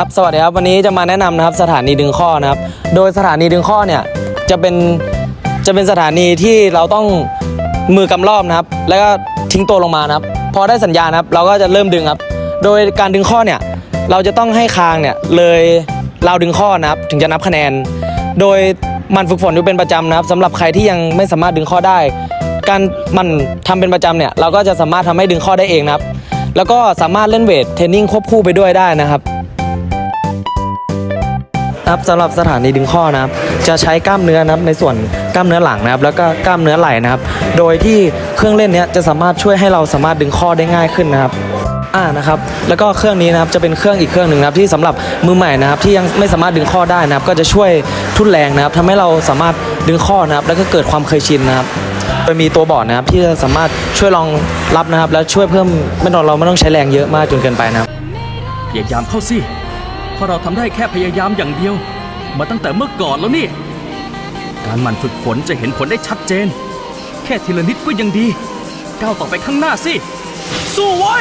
ครับสวัสดีครับวันนี้จะมาแนะนำนะครับสถานีดึงข้อนะครับ โดยสถานีดึงข้อเนี่ยจะเป็นจะเป็นสถานีที่เราต้องมือกำรอบนะครับ แล้วก็ทิ้งตัวลงมานะครับ พอได้สัญญาณนะครับ เราก็จะเริ่มดึงครับ โดยการดึงข้อเนี่ยเราจะต้องให้คางเนี่ยเลยเราวดึงข้อนะครับ ถึงจะนับคะแนน โดยมันฝึกฝนอยู่เป็นประจำนะครับสำหรับใครที่ยังไม่สามารถดึงข้อได้ การมันทำเป็นประจำเนี่ยเราก็จะสามารถทำให้ดึงข้อได้เองนะครับ แล้วก็สามารถเล่นเวทเทรนนิ่งควบคู่ไปด้วยได้นะครับ ครับสำหรับสถานีดึงข้อนะครับ จะใช้กล้ามเนื้อนะครับในส่วนกล้ามเนื้อหลังนะครับ แล้วก็กล้ามเนื้อไหล่นะครับ โดยที่เครื่องเล่นนี้จะสามารถช่วยให้เราสามารถดึงข้อได้ง่ายขึ้นนะครับอ่านะครับแล้วก็เครื่องนี้นะครับจะเป็นเครื่องอีกเครื่องหนึ่งนะครับที่สำหรับมือใหม่นะครับที่ยังไม่สามารถดึงข้อได้นะครับ ก็จะช่วยทุ่นแรงนะครับทำให้เราสามารถดึงข้อนะครับ แล้วก็เกิดความเคยชินนะครับโดยมีตัวบอร์ดนะครับที่จะสามารถช่วยรองรับนะครับ แล้วช่วยเพิ่มไม่ต้องเราไม่ต้องใช้แรงเยอะมากจนเกินไปนะครับพยายามเข้าสิ เพราะเราทำได้แค่พยายามอย่างเดียว มาตั้งแต่เมื่อก่อนแล้วนี่ การหมั่นฝึกฝนจะเห็นผลได้ชัดเจน แค่ทีละนิดก็ยังดี ก้าวต่อไปข้างหน้าสิ สู้ไว้